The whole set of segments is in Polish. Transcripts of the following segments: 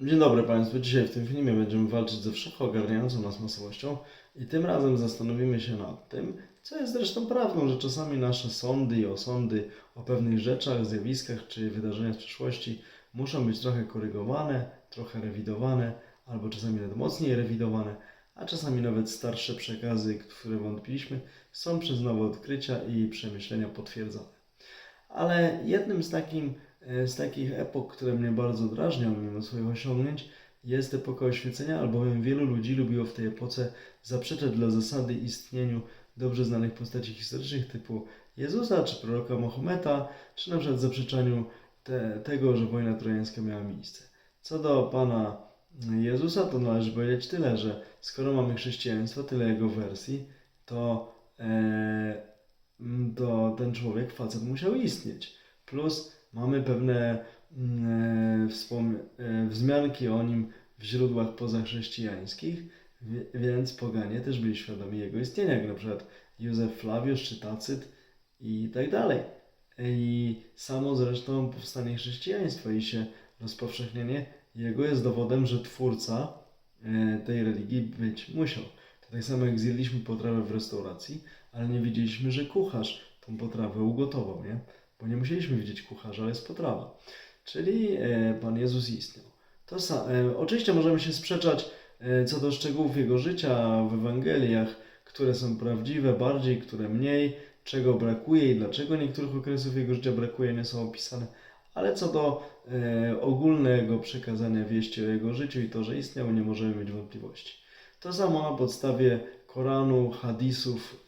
Dzień dobry Państwu. Dzisiaj w tym filmie będziemy walczyć ze wszechogarniającą nas masowością i tym razem zastanowimy się nad tym, co jest zresztą prawdą, że czasami nasze sądy i osądy o pewnych rzeczach, zjawiskach czy wydarzeniach z przeszłości muszą być trochę korygowane, trochę rewidowane, albo czasami nawet mocniej rewidowane, a czasami nawet starsze przekazy, które wątpiliśmy, są przez nowe odkrycia i przemyślenia potwierdzone. Ale jednym z, takim, z takich epok, które mnie bardzo drażnią mimo swoich osiągnięć, jest epoka oświecenia, albowiem wielu ludzi lubiło w tej epoce zaprzeczać dla zasady istnieniu dobrze znanych postaci historycznych typu Jezusa czy proroka Mahometa, czy na przykład zaprzeczaniu te, tego, że wojna trojańska miała miejsce. Co do Pana Jezusa, to należy powiedzieć tyle, że skoro mamy chrześcijaństwo, tyle jego wersji, to e, to ten człowiek, facet musiał istnieć. Plus mamy pewne mm, e, e, wzmianki o nim w źródłach pozachrześcijańskich, więc poganie też byli świadomi jego istnienia, jak na przykład Józef Flawiusz czy Tacyt i tak dalej. I samo zresztą powstanie chrześcijaństwa i się rozpowszechnienie jego jest dowodem, że twórca e, tej religii być musiał. To tak samo jak zjedliśmy potrawę w restauracji, ale nie wiedzieliśmy, że kucharz tą potrawę ugotował, nie? Bo nie musieliśmy widzieć kucharza, ale jest potrawa. Czyli e, Pan Jezus istniał. To e, oczywiście możemy się sprzeczać e, co do szczegółów Jego życia w Ewangeliach, które są prawdziwe bardziej, które mniej, czego brakuje i dlaczego niektórych okresów Jego życia brakuje, nie są opisane. Ale co do ogólnego przekazania wieści o Jego życiu i to, że istniał, nie możemy mieć wątpliwości. To samo na podstawie Koranu, hadisów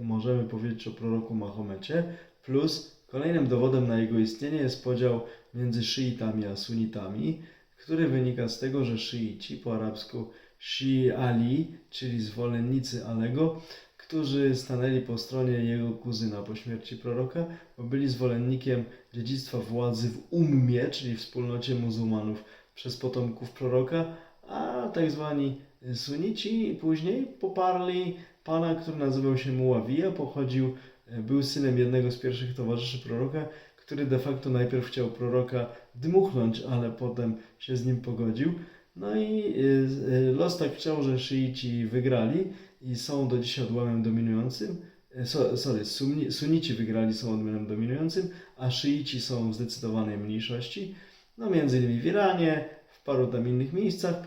możemy powiedzieć o proroku Mahomecie, plus kolejnym dowodem na jego istnienie jest podział między szyitami a sunitami, który wynika z tego, że szyici po arabsku Shi Ali, czyli zwolennicy Alego, którzy stanęli po stronie jego kuzyna po śmierci proroka, byli zwolennikiem dziedzictwa władzy w Ummie, czyli wspólnocie muzułmanów przez potomków proroka, a tak zwani Sunici później poparli pana, który nazywał się Muawija, pochodził, e, był synem jednego z pierwszych towarzyszy proroka, który de facto najpierw chciał proroka dmuchnąć, ale potem się z nim pogodził. No i e, e, los tak chciał, że szyici wygrali i są do dzisiaj odłamem dominującym. So- Sorry, sunici wygrali, są odmianem dominującym, a szyici są w zdecydowanej mniejszości. No między innymi w Iranie, w paru tam innych miejscach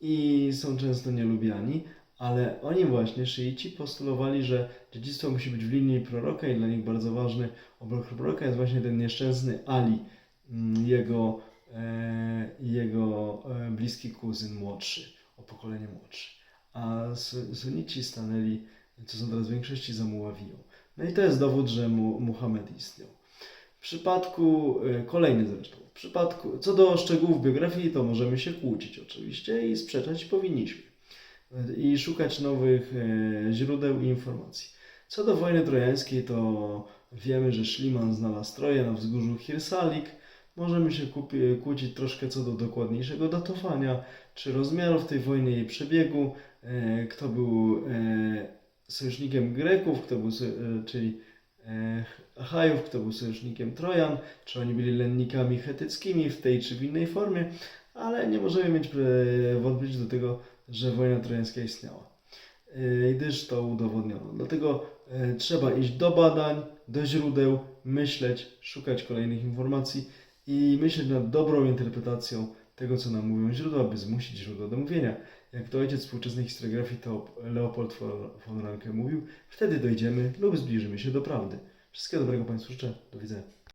i są często nielubiani, ale oni właśnie, szyici, postulowali, że dziedzictwo musi być w linii proroka i dla nich bardzo ważny obok proroka jest właśnie ten nieszczęsny Ali, mm, jego, e, jego e, bliski kuzyn młodszy, o pokolenie młodszy. A su- sunici stanęli, co są teraz w większości, za Muawiją. No i to jest dowód, że mu, Muhammad istniał. W przypadku, e, kolejny zresztą, w przypadku, co do szczegółów biografii, to możemy się kłócić oczywiście i sprzeczać powinniśmy. I szukać nowych e, źródeł i informacji. Co do wojny trojańskiej, to wiemy, że Szliman znalazł Troję na wzgórzu Hirsalik. Możemy się kłócić troszkę co do dokładniejszego datowania, czy rozmiarów tej wojny, jej przebiegu, e, kto był sojusznikiem Greków, kto był, czyli Achajów, kto był sojusznikiem Trojan, czy oni byli lennikami chetyckimi w tej czy w innej formie, ale nie możemy mieć e, wątpliwości do tego, że wojna trojańska istniała, e, gdyż to udowodniono. Dlatego e, trzeba iść do badań, do źródeł, myśleć, szukać kolejnych informacji i myśleć nad dobrą interpretacją tego, co nam mówią źródła, by zmusić źródła do mówienia. Jak to ojciec współczesnej historiografii to Leopold von Ranke mówił, wtedy dojdziemy lub zbliżymy się do prawdy. Wszystkiego dobrego Państwu życzę. Do widzenia.